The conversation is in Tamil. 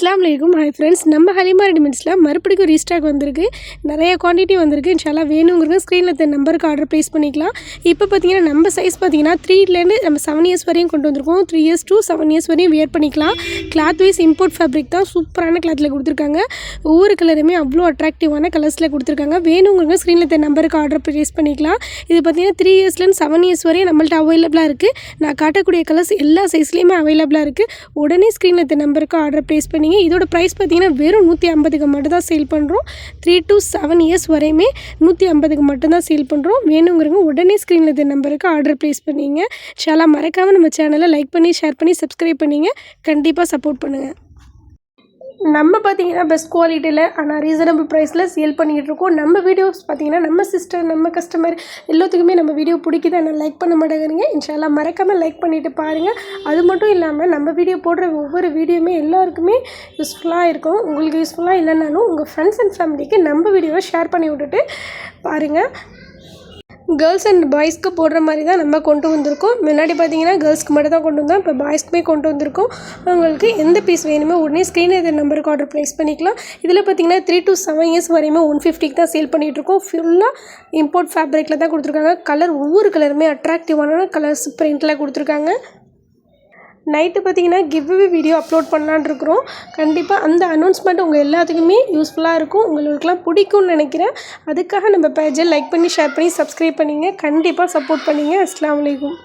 அஸ்லாம் வலைக்கும் ஹாய் ஃப்ரெண்ட்ஸ் நம்ம ஹலிமா ரெடிமெண்ட்ஸில் மறுபடியும் ரீஸ்டாக் வந்திருக்கு. நிறைய குவான்டிட்டி வந்திருக்கு. இன்ஷாலா வேணுங்கிறது ஸ்க்ரீனில் தென் நம்பருக்கு ஆர்டர் ப்ளேஸ் பண்ணிக்கலாம். இப்போ பார்த்தீங்கன்னா நம்ம சைஸ் பார்த்தீங்கன்னா த்ரீலேருந்து நம்ம செவன் இயர்ஸ் வரையும் கொண்டு வந்திருக்கோம். Three years two seven years வரையும் வியர் பண்ணிக்கலாம். கிளாத் வைஸ் இம்போர்ட் ஃபேப்ரிக் தான் சூப்பரான கிளாத்தில் கொடுத்துருக்காங்க. ஒவ்வொரு கலருமே அவ்வளோ அட்ராக்டிவான கலர்ஸில் கொடுத்துருக்காங்க. வேணுங்கிறது ஸ்க்ரீனில் தென் நம்பருக்கு ஆர்டர் ப்ளேஸ் பண்ணிக்கலாம். இது பார்த்தீங்கன்னா த்ரீ இயர்ஸ்லேருந்து செவன் இயர்ஸ் வரையும் நம்மள்ட்ட அவைலபிளாக இருக்குது நான் காட்டக்கூடிய கலர்ஸ் எல்லா சைஸ்லேயுமே அவைலபிளாக இருக்குது உடனே ஸ்க்ரீனில் இந்த நம்பருக்கு ஆர்டர் ப்ளேஸ் பண்ணி பண்ணிங்க இதோட ப்ரைஸ் பார்த்தீங்கன்னா வெறும் நூற்றி ஐம்பதுக்கு மட்டும் தான் சேல் பண்ணுறோம் த்ரீ டு செவன் இயர்ஸ் வரையுமே நூற்றி ஐம்பதுக்கு மட்டும்தான் சேல் பண்ணுறோம் வேணுங்கிறவங்க உடனே ஸ்க்ரீனில் இந்த நம்பருக்கு ஆர்டர் ப்ளேஸ் பண்ணிங்க ஷாலா மறக்காமல் நம்ம சேனலை லைக் பண்ணி ஷேர் பண்ணி சப்ஸ்கிரைப் பண்ணிங்க கண்டிப்பாக சப்போர்ட் பண்ணுங்கள் நம்ம பார்த்தீங்கன்னா பெஸ்ட் குவாலிட்டியில் ஆனால் ரீசனபிள் ப்ரைஸில் சேல் பண்ணிகிட்டு இருக்கோம். நம்ம வீடியோஸ் பார்த்தீங்கன்னா நம்ம சிஸ்டர் நம்ம கஸ்டமர் எல்லாத்துக்குமே நம்ம வீடியோ பிடிக்குது. ஆனால் லைக் பண்ண மாட்டேங்கிறீங்க. இன்ஷால்லா மறக்காமல் லைக் பண்ணிவிட்டு பாருங்கள் அது மட்டும் இல்லாமல் நம்ம வீடியோ போடுற ஒவ்வொரு வீடியோமே எல்லாருக்குமே யூஸ்ஃபுல்லாக இருக்கும். உங்களுக்கு யூஸ்ஃபுல்லாக இல்லைனாலும் உங்கள் ஃப்ரெண்ட்ஸ் அண்ட் ஃபேமிலிக்கு நம்ம வீடியோவை ஷேர் பண்ணி விட்டுட்டு பாருங்கள் கேர்ள்ஸ் அண்ட் பாய்ஸ்க்கு போடுற மாதிரி தான் நம்ம கொண்டு வந்திருக்கோம். முன்னாடி பார்த்தீங்கன்னா கேர்ள்ஸ்க்கு மட்டும் தான் கொண்டு வந்தோம். இப்போ பாய்ஸ்க்குமே கொண்டு வந்திருக்கோம். உங்களுக்கு எந்த பீஸ் வேணுமோ உடனே ஸ்க்ரீன் இந்த நம்பருக்கு ஆர்டர் ப்ளேஸ் பண்ணிக்கலாம். இதில் பார்த்தீங்கன்னா த்ரீ டு செவன் இயர்ஸ் வரையுமே ஒன் ஃபிஃப்டிக்கு தான் சேல் பண்ணிகிட்ருக்கோம் ஃபுல்லாக இம்போர்ட் ஃபேப்ரிக்கில் தான் கொடுத்துருக்காங்க. கலர் ஒவ்வொரு கலருமே அட்ராக்டிவான கலர்ஸ் பிரிண்டில் கொடுத்துருக்காங்க. நைட்டு பார்த்தீங்கன்னா கிவ்வே வீடியோ அப்லோட் பண்ணலான் இருக்கிறோம். கண்டிப்பாக அந்த அனௌன்ஸ்மெண்ட் உங்கள் எல்லாத்துக்குமே யூஸ்ஃபுல்லாக இருக்கும். உங்களுக்குலாம் பிடிக்கும்னு நினைக்கிறேன். அதுக்காக நம்ம பேஜை லைக் பண்ணி ஷேர் பண்ணி சப்ஸ்கிரைப் பண்ணிங்க. கண்டிப்பாக சப்போர்ட் பண்ணிங்க. அஸ்லாம் வலைக்கும்